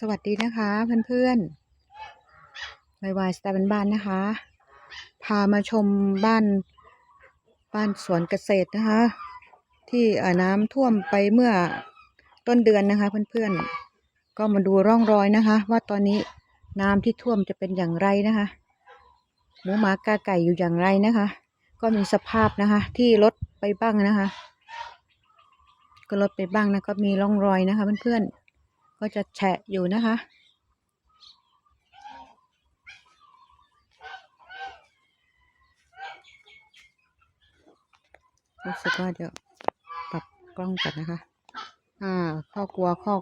สวัสดีนะคะเพื่อนๆวายวายสไตล์บ้านๆนะคะ พามาชมบ้านบ้านสวนเกษตรนะคะ ที่อ่อน้ำท่วมไปเมื่อต้นเดือนนะคะ เพื่อนๆ ก็มาดูร่องรอยนะคะ ว่าตอนนี้น้ำที่ท่วมจะเป็นอย่างไรนะคะหมูหมากาไก่อยู่อย่างไรนะคะ ก็มีสภาพนะคะ ที่ลดไปบ้างนะคะ ก็ลดไปบ้างนะก็มีร่องรอยนะคะเพื่อนๆ ก็จะแฉะอยู่นะคะ รู้สึกว่าจะปรับกล้องก่อนนะคะ อ่าข้อกลัวข้อ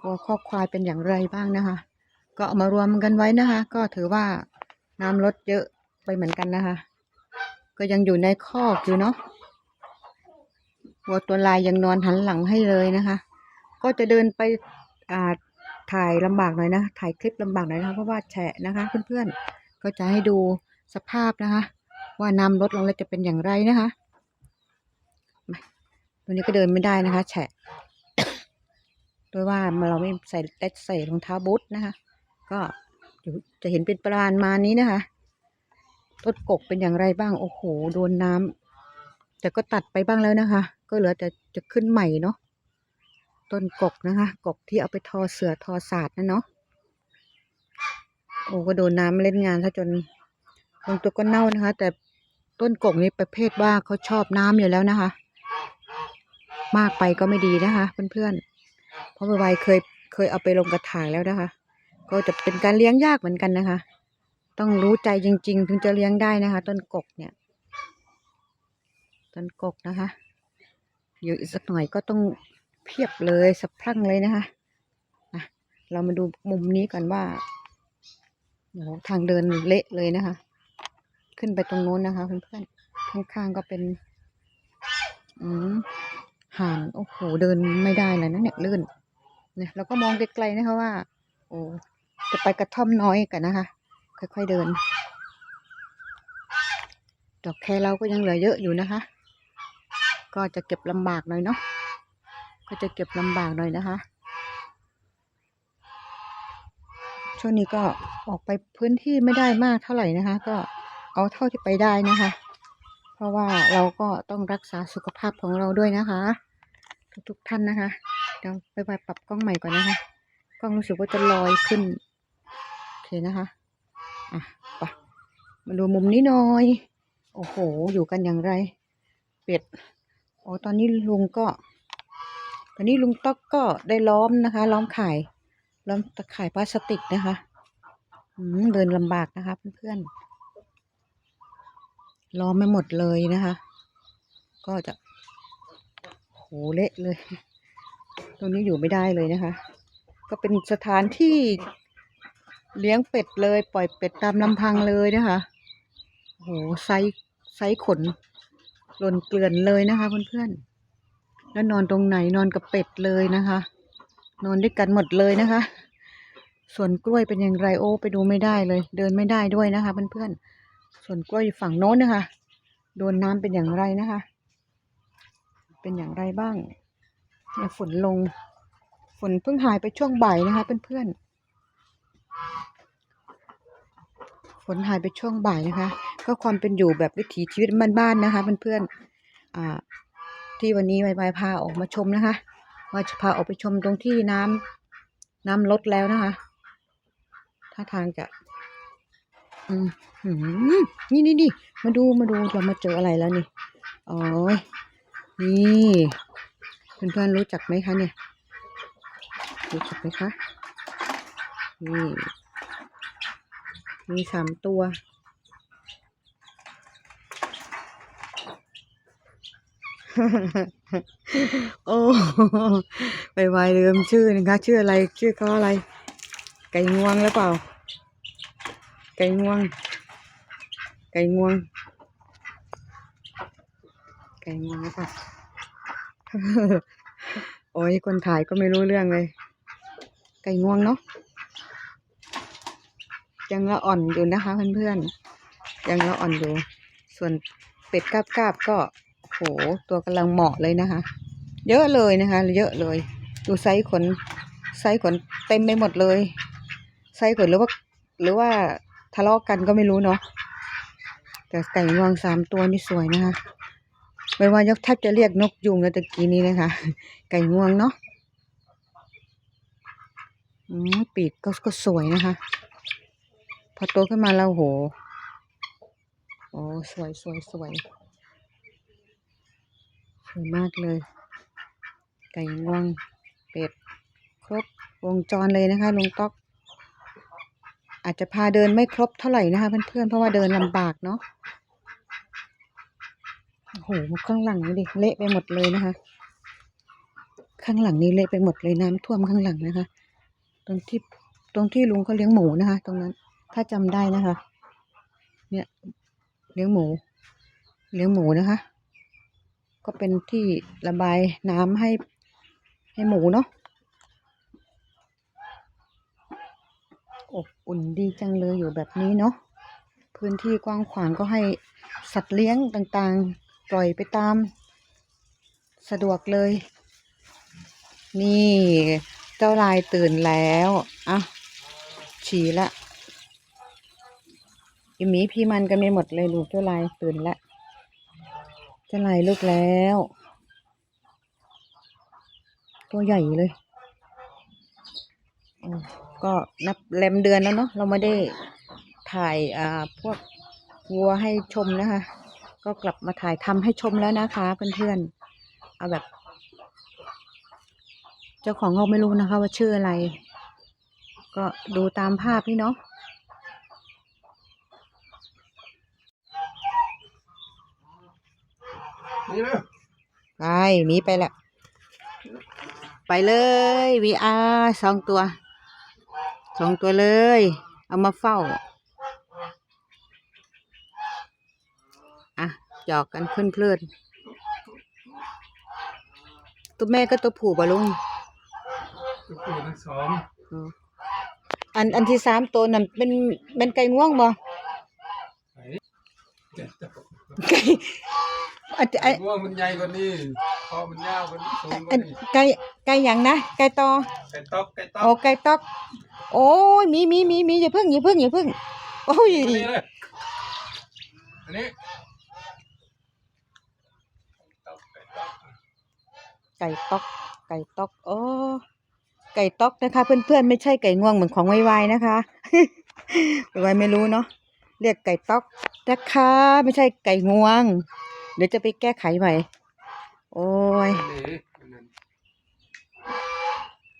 กลัวข้อควายเป็นอย่างไรบ้างนะคะ ก็เอามารวมกันไว้นะคะ ก็ถือว่าน้ำลดเยอะไปเหมือนกันนะคะ ก็ยังอยู่ในคออยู่เนาะวัวตัวลายยังนอนหันหลังให้เลยนะคะ ก็จะเดินไป ถ่ายลำบากหน่อยนะ ถ่ายคลิปลำบากหน่อยนะคะเพราะว่าแฉะนะคะ เพื่อนๆ ก็จะให้ดูสภาพนะคะ ว่าน้ำลดลงแล้วจะเป็นอย่างไรนะคะมาตัวนี้ก็เดินไม่ได้นะคะ แฉะโดยว่าเราไม่ใส่ได้ใส่รองเท้าบูทนะคะ ก็อยู่จะเห็นเป็นประมาณมานี้นะคะต้นกกเป็นอย่างไรบ้างโอ้โหโดนน้ำแต่ก็ตัดไปบ้างแล้วนะคะ ก็เหลือแต่จะขึ้นใหม่เนาะ ต้นกกนะคะ กกที่เอาไปทอเสือทอศาสตร์นะเนาะโอ้ก็โดนน้ำเล่นงานซะจนบางตัวก็เน่านะคะ แต่ต้นกกนี้ประเภทว่าเขาชอบน้ำอยู่แล้วนะคะ มากไปก็ไม่ดีนะคะเพื่อนๆเพราะไวๆเคยเคยเอาไปลงกระถางแล้วนะคะ ก็จะเป็นการเลี้ยงยากเหมือนกันนะคะ ต้องรู้ใจจริง ๆ ถึงจะเลี้ยงได้นะคะ ต้นกกเนี่ย ต้นกกนะคะเดี๋ยวอีกสักหน่อยก็ต้อง พียบเลยสะพรั่งเลยนะคะนะเรามาดูมุมนี้ก่อนว่าโอ้โหทางเดินเละเลยนะคะ ขึ้นไปตรงโน้นนะคะเพื่อนๆข้างๆก็เป็น อืมห่านโอ้โหเดินไม่ได้เลยนะเนี่ยลื่นเนี่ยเราก็มองไกลๆนะคะว่า โอ้จะไปกระท่อมน้อยกันนะคะ ค่อยๆเดิน ดอกแคเราก็ยังเหลือเยอะอยู่นะคะ ก็จะเก็บลำบากหน่อยเนาะ ก็จะเก็บลำบากหน่อยนะคะ ช่วงนี้ก็ออกไปพื้นที่ไม่ได้มากเท่าไหร่นะคะ ก็เอาเท่าที่ไปได้นะคะ เพราะว่าเราก็ต้องรักษาสุขภาพของเราด้วยนะคะ ทุกๆท่านนะคะเดี๋ยวไปไปปรับกล้องใหม่ก่อนนะคะกล้องรู้สึกว่าจะลอยขึ้นโอเคนะคะอะไปมาดูมุมนี้หน่อย โอ้โห อยู่กันอย่างไร เป็ด โอ้ตอนนี้ลุงก็ ตอนนี้ลุงต๊อกก็ได้ล้อมนะคะ ล้อมข่ายล้อมตะข่ายพลาสติกนะคะเดินลำบากนะคะเพื่อนๆล้อมไม่หมดเลยนะคะ ก็จะโหเละเลย ตรงนี้อยู่ไม่ได้เลยนะคะ ก็เป็นสถานที่เลี้ยงเป็ดเลย ปล่อยเป็ดตามลำพังเลยนะคะโหไซส์ไซส์ขนหล่นเกลื่อนเลยนะคะเพื่อนๆ แล้วนอนตรงไหนนอนกับเป็ดเลยนะคะ นอนด้วยกันหมดเลยนะคะ ส่วนกล้วยเป็นอย่างไรโอ้ไปดูไม่ได้เลย เดินไม่ได้ด้วยนะคะเพื่อนๆส่วนกล้วยอยู่ฝั่งโน้นนะคะ โดนน้ำเป็นอย่างไรนะคะ เป็นอย่างไรบ้างเนี่ยฝนลงฝนเพิ่งหายไปช่วงบ่ายนะคะเพื่อนๆฝนหายไปช่วงบ่ายนะคะ ก็ความเป็นอยู่แบบวิถีชีวิตบ้านๆนะคะเพื่อนๆอ่า ที่วันนี้ไวไวพาออกมาชมนะคะ ว่าจะพาออกไปชมตรงที่น้ำน้ำลดแล้วนะคะท่าทางจะอืมหืมนี่นี่นี่มาดูมาดูเรามาเจออะไรแล้วนี่อ๋อนี่เพื่อนๆรู้จักไหมคะเนี่ยรู้จักไหมคะนี่มีสามตัว โอ้ไปไวๆลืมชื่อนะคะ ชื่ออะไร ชื่อเขาอะไร ไก่งวงหรือเปล่า ไก่งวง ไก่งวง ไก่งวงหรือเปล่าโอ้ยคนถ่ายก็ไม่รู้เรื่องเลย ไก่งวงเนาะยังละอ่อนอยู่นะคะเพื่อนๆยังละอ่อนอยู่ ส่วนเป็ดกาบๆก็ หตัวกำลังเหมาะเลยนะคะ เยอะเลยนะคะ เยอะเลย ดูไซส์ขนไส้ขนเต็มไปหมดเลยไส้ขนหรือว่า หรือว่าทะเลาะกันก็ไม่รู้เนาะแต่ไก่งวงสามตัวนี่สวยนะคะไม่ว่ายกแทบจะเรียกนกยุงแล้วตะกี้นี้นะคะ ไก่งวงเนาะอืมปีกก็ก็สวยนะคะ พอโตขึ้นมาแล้วโหโอ้สวยสวยสวย สวยมากเลย ไก่งวงเป็ด ครบวงจรเลยนะคะลุงต๊อก อาจจะพาเดินไม่ครบเท่าไหร่นะคะ เพื่อนๆ เพราะว่าเดินลำบากเนาะโอ้โหข้างหลังนี่ดิเละไปหมดเลยนะคะ ข้างหลังนี่เละไปหมดเลยน้ำท่วมข้างหลังนะคะ ตรงที่ตรงที่ลุงเขาเลี้ยงหมูนะคะ ตรงนั้น ถ้าจำได้นะคะ เนี่ย เลี้ยงหมู เลี้ยงหมูนะคะ ก็เป็นที่ระบายน้ำให้ให้หมูเนาะอบอุ่นดีจังเลยอยู่แบบนี้เนาะพื้นที่กว้างขวางก็ให้สัตว์เลี้ยงต่างๆ ปล่อยไปตาม สะดวกเลย นี่เจ้าลายตื่นแล้วอะฉี่ละอีหมีพี่มันกันไปหมดเลยลูกเจ้าลายตื่นละเจ้าลลูกแล้ว ตัวใหญ่เลยก็นับแรมเดือนแล้วเนาะเราไม่ได้ถ่ายอ่าพวกวัวให้ชมนะคะ ก็กลับมาถ่ายทำให้ชมแล้วนะคะเพื่อนๆเอาแบบ เจ้าของเขาไม่รู้นะคะว่าชื่ออะไร ก็ดูตามภาพนี่เนาะ นี่นะไปหมีไปละไปเลยวีอาสองตัวสองตัวเลย เอามาเฝ้า อะหยอกกันเพลินๆตัวแม่ก็ตัวผู้บ่ลุงตัวผู้ทั้งสองอ๋ออันอันที่สามตัวนั่นเป็นเป็นไก่ง่วงบ่ไหนเจ็ดตัวไก่ อันอันง่วงมันใหญ่กว่านี้คอมันยาวกว่านี้สูงกอัว่านนี้ไก่ไก่หยังนะไก่ตอไก่ต๊อกไก่ต๊อโอ้กไก่ตอก โอ้ยมีมีมีมีอย่าเพิ่งอย่าเพิ่งอย่าเพิ่งโอ้ยอันนี้เลยอันนี้ต๊อกไก่ต๊อกไก่ตอก ไก่ตอกโอ้ไก่ตอกนะคะ เพื่อนๆไม่ใช่ไก่งวงเหมือนของไวๆนะคะ ไวๆไม่รู้เนาะเรียกไก่ตอกนะคะ ไม่ใช่ไก่งวง เดี๋ยวจะไปแก้ไขใหม่ โอ้ยอันนี้อันนั้น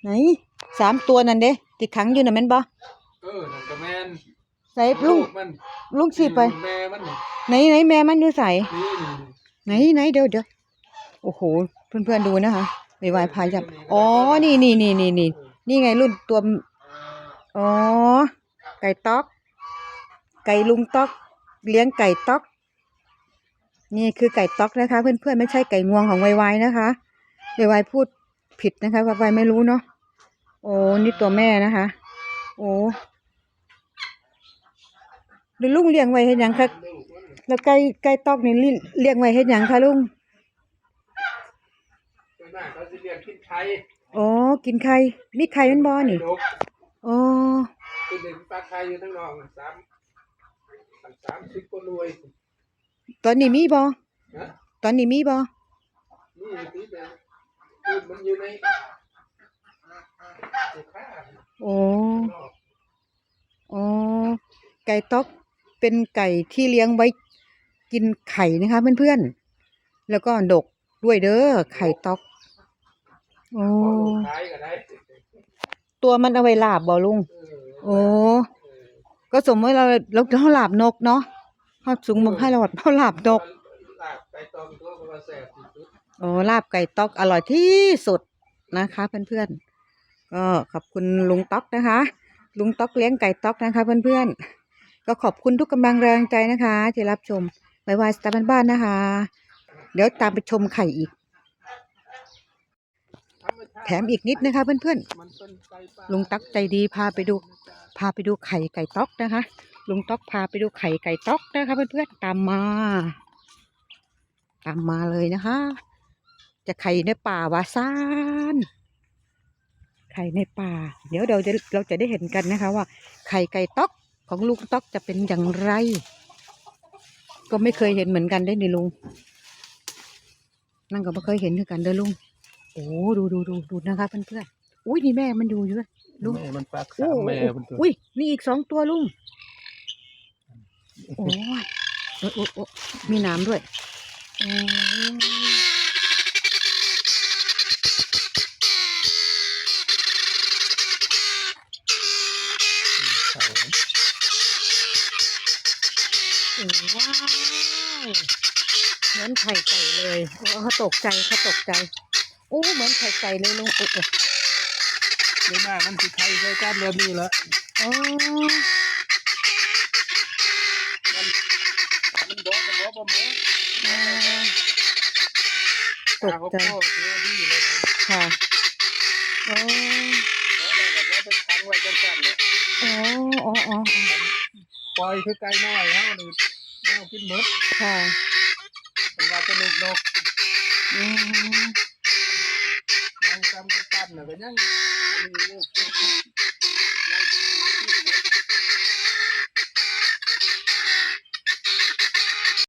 ไหนสามตัวนั่นเด้ติดขังอยู่น่ะแม่นบ่เออนั่นก็แมนใส่ลุงกมันลุงสิไป แม่มันนี่ไหนไหนแม่มันอยู่ใส่นี่นี่ไหนไหนเดี๋ยวเดี๋ยวโอ้โหเพื่อนๆดูนะคะไวๆพายับอ๋อ นี่นี่นี่นี่นี่นี่ไงรุ่นตัว อ๋อ ไก่ต๊อก ไก่ลุงต๊อก เลี้ยงไก่ต๊อก นี่คือไก่ต๊อกนะคะ เพื่อนๆไม่ใช่ไก่งวงของไวๆนะคะไวๆพูดผิดนะคะไวๆไม่รู้เนาะโอ้นี่ตัวแม่นะคะ โอ้หรือลุงเลี้ยงไว้เห็นยังคะแล้วไก่ไก่ต๊อกนี่ลิเลี้ยงไว้เห็นยังคะลุงตัวหน้าเขาจะเรียกคิดไทยอ๋อกินไข่มีไข่เป็นบ่อนี่นกอ๋อตัวหนึ่งปลาไทยอยู่ทั้งนอกสามสามสิบกว่ารวย ตอนนี้มีบ่นะตอนนี้มีบ่นี่ที่เป็นคือมันอยู่ในในผ้าโอ้นอกอ๋อไก่ต๊อกเป็นไก่ที่เลี้ยงไว้กินไข่นะคะเพื่อนๆ แล้วก็ดกด้วยเด้อไข่ต๊อกโอ้พอลงท้ายก็ได้ตัวมันเอาไว้ลาบบ่ลุงเออโอ้เออก็สมมติเราเราเราลาบนกเนาะ เขาสูงมาให้เราเราลาบนกลาบไปตองตัวก็ว่าแสบที่สุดโอ้ลาบไก่ต๊อกอร่อยที่สุดนะคะเพื่อนๆก็ขอบคุณลุงต๊อกนะคะ ลุงต๊อกเลี้ยงไก่ต๊อกนะคะ เพื่อนๆก็ขอบคุณทุกกำลังแรงใจนะคะ ที่รับชมไวๆสตาร์บ้านๆนะคะ เดี๋ยวตามไปชมไข่อีกธรรมชาติแถมอีกนิดนะคะ เพื่อนมันเป็นไก่ป่าๆลุงต๊อกใจดีพาไปดู พาไปดูไข่ไก่ต๊อกนะคะ ลุงต๊อกพาไปดูไข่ไก่ต๊อกนะคะเพื่อนๆตามมา ตามมาเลยนะคะ จะไข่ในป่าวาซานไข่ในป่า เดี๋ยวเราจะเราจะได้เห็นกันนะคะว่า ไข่ไก่ต๊อกของลุงต๊อกจะเป็นอย่างไร ก็ไม่เคยเห็นเหมือนกันได้นี่ลุง นั่นก็ไม่เคยเห็นคือกันเด้อลุงโอ้ดูดูดูดูนะคะเพื่อนๆอุ้ยนี่แม่มันอยู่อยู่ด้วยลุงแม่มันฟักโอ้สามโหแม่มันตัวอุ้ยนี่อีกสองตัวลุง โอ้ยโอ้ยโอ้ยโอ้ยมีน้ำด้วยโอ้ยเขาโอ้ว้าวเหมือนไข่ไก่เลยโอ้เขาตกใจเขาตกใจโอ้เหมือนไข่ไก่เลยลุงโอ้โอ้โดยมากมันสิไข่ใส่กันแบบนี้แหละโอ้ มันบอกกับบอกบ่หมอ อ่า ตกใจข้าวโพดตัวดีเลยนะค่ะโอ้แล้วเราก็จะไปขังไว้กันกันเลยโอ้โอ้โอ้ปล่อยคือไก่น้อยเฮานี่แมวกินหมดค่ะเป็นว่าเป็นลูกนกอืมยังจำกันตั้นน่ะก็ยังอันนี้ลูก